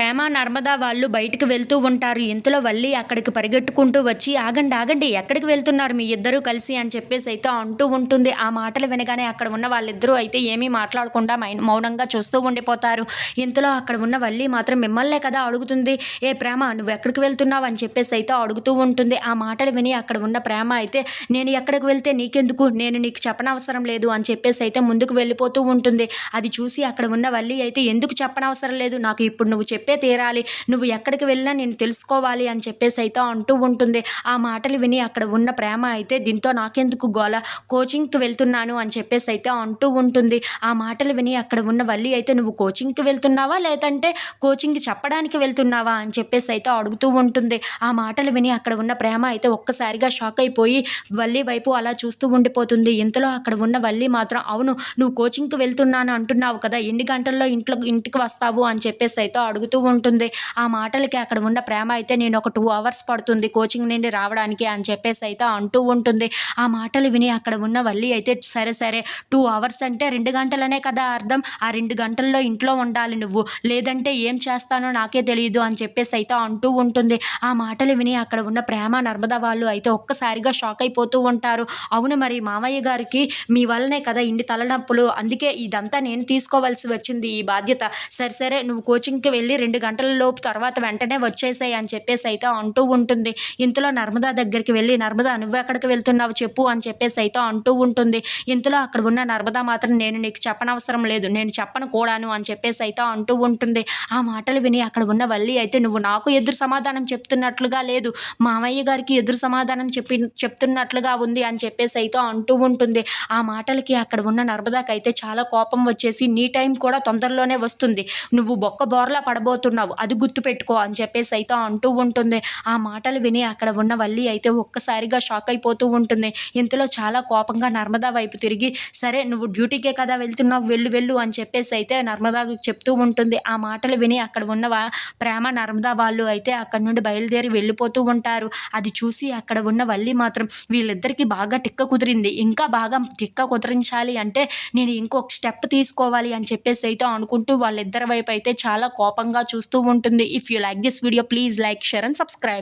ప్రేమ నర్మదా వాళ్ళు బయటకు వెళ్తూ ఉంటారు. ఇంతలో వల్లి అక్కడికి పరిగెట్టుకుంటూ వచ్చి ఆగండి ఆగండి ఎక్కడికి వెళ్తున్నారు మీ ఇద్దరూ కలిసి? అని చెప్పేసి అయితే అంటూ ఉంటుంది. ఆ మాటలు వినగానే అక్కడ ఉన్న వాళ్ళిద్దరూ అయితే ఏమీ మాట్లాడకుండా మై- మౌనంగా చూస్తూ ఉండిపోతారు. ఇంతలో అక్కడ ఉన్న వల్లి మాత్రం మిమ్మల్నే కదా అడుగుతుంది? ఏ ప్రేమ నువ్వు ఎక్కడికి వెళ్తున్నావు? అని చెప్పేసి అయితే అడుగుతూ ఉంటుంది. ఆ మాటలు విని అక్కడ ఉన్న ప్రేమ అయితే నేను ఎక్కడికి వెళ్తే నీకెందుకు? నేను నీకు చెప్పనవసరం లేదు. అని చెప్పేసి అయితే ముందుకు వెళ్ళిపోతూ ఉంటుంది. అది చూసి అక్కడ ఉన్న వల్లి అయితే ఎందుకు చెప్పనవసరం లేదు? నాకు ఇప్పుడు నువ్వు చెప్పే తీరాలి. నువ్వు ఎక్కడికి వెళ్ళినా నేను తెలుసుకోవాలి అని చెప్పేసి అయితే అంటూ ఉంటుంది. ఆ మాటలు విని అక్కడ ఉన్న ప్రేమ అయితే దీంతో నాకెందుకు గోల? కోచింగ్కి వెళ్తున్నాను అని చెప్పేసి అయితే అంటూ ఉంటుంది. ఆ మాటలు విని అక్కడ ఉన్న వల్లి అయితే నువ్వు కోచింగ్కి వెళ్తున్నావా? లేదంటే కోచింగ్ చెప్పడానికి వెళ్తున్నావా? అని చెప్పేసి అయితే అడుగుతూ ఉంటుంది. ఆ మాటలు విని అక్కడ ఉన్న ప్రేమ అయితే ఒక్కసారిగా షాక్ అయిపోయి వల్లి వైపు అలా చూస్తూ ఉండిపోతుంది. ఇంతలో అక్కడ ఉన్న వల్లి మాత్రం అవును నువ్వు కోచింగ్కి వెళ్తున్నాను అంటున్నావు కదా. ఎన్ని గంటల్లో ఇంట్లో ఇంటికి వస్తావు? అని చెప్పేసి అయితే అడుగుతూ ఉంటుంది. ఆ మాటలకి అక్కడ ఉన్న ప్రేమ అయితే నేను ఒక టూ అవర్స్ పడుతుంది. కోచింగ్ నుండి రావడానికి అని చెప్పేసి అయితే అంటూ ఉంటుంది. ఆ మాటలు విని అక్కడ ఉన్న వల్లి అయితే సరే సరే టూ అవర్స్ అంటే రెండు గంటలనే కదా అర్థం. ఆ రెండు గంటల్లో ఇంట్లో ఉండాలి నువ్వు. లేదంటే ఏం చేస్తానో నాకే తెలియదు అని చెప్పేసి అయితే అంటూ ఉంటుంది. ఆ మాటలు విని అక్కడ ఉన్న ప్రేమ నర్మదా వాళ్ళు అయితే ఒక్కసారిగా షాక్ అయిపోతూ ఉంటారు. అవును మరి మామయ్య గారికి మీ వల్లనే కదా ఇన్ని తలనొప్పులు. అందుకే ఇదంతా నేను తీసుకోవాల్సి వచ్చింది ఈ బాధ్యత. సరే సరే నువ్వు కోచింగ్కి వెళ్ళి రెండు గంటల లోపు తర్వాత వెంటనే వచ్చేసాయి అని చెప్పేసి అయితే అంటూ ఉంటుంది. ఇంతలో నర్మదా దగ్గరికి వెళ్ళి నర్మదా నువ్వు ఎక్కడికి వెళ్తున్నావు చెప్పు అని చెప్పేసి అయితే అంటూ ఉంటుంది. ఇంతలో అక్కడ ఉన్న నర్మదా మాత్రం నేను నీకు చెప్పనవసరం లేదు నేను చెప్పను కూడాను అని చెప్పేసి అయితే అంటూ ఉంటుంది. ఆ మాటలు విని అక్కడ ఉన్న వల్లి అయితే నువ్వు నాకు ఎదురు సమాధానం చెప్తున్నట్లుగా లేదు. మామయ్య గారికి ఎదురు సమాధానం చెప్పి చెప్తున్నట్లుగా ఉంది అని చెప్పేసి అయితే అంటూ ఉంటుంది. ఆ మాటలకి అక్కడ ఉన్న నర్మదాకి అయితే చాలా కోపం వచ్చేసి నీ టైం కూడా తొందరలోనే వస్తుంది. నువ్వు బొక్క బోర్లా వెళ్ళబోతున్నావు అది గుర్తుపెట్టుకో అని చెప్పేసి అయితే అంటూ ఉంటుంది. ఆ మాటలు విని అక్కడ ఉన్న వల్లి అయితే ఒక్కసారిగా షాక్ అయిపోతూ ఉంటుంది. ఇంతలో చాలా కోపంగా నర్మదా వైపు తిరిగి సరే నువ్వు డ్యూటీకే కదా వెళ్తున్నావు వెళ్ళు వెళ్ళు అని చెప్పేసి అయితే నర్మదాకు చెప్తూ ఉంటుంది. ఆ మాటలు విని అక్కడ ఉన్న వా- ప్రేమ నర్మదా వాళ్ళు అయితే అక్కడ నుండి బయలుదేరి వెళ్ళిపోతూ ఉంటారు. అది చూసి అక్కడ ఉన్న వల్లి మాత్రం వీళ్ళిద్దరికీ బాగా టిక్క కుదిరింది. ఇంకా బాగా టిక్క కుదిరించాలి అంటే నేను ఇంకొక స్టెప్ తీసుకోవాలి అని చెప్పేసి అయితే అనుకుంటూ వాళ్ళిద్దరి వైపు అయితే చాలా కోపంగా చూస్తూ ఉంటుంది. If you like this video please like share and subscribe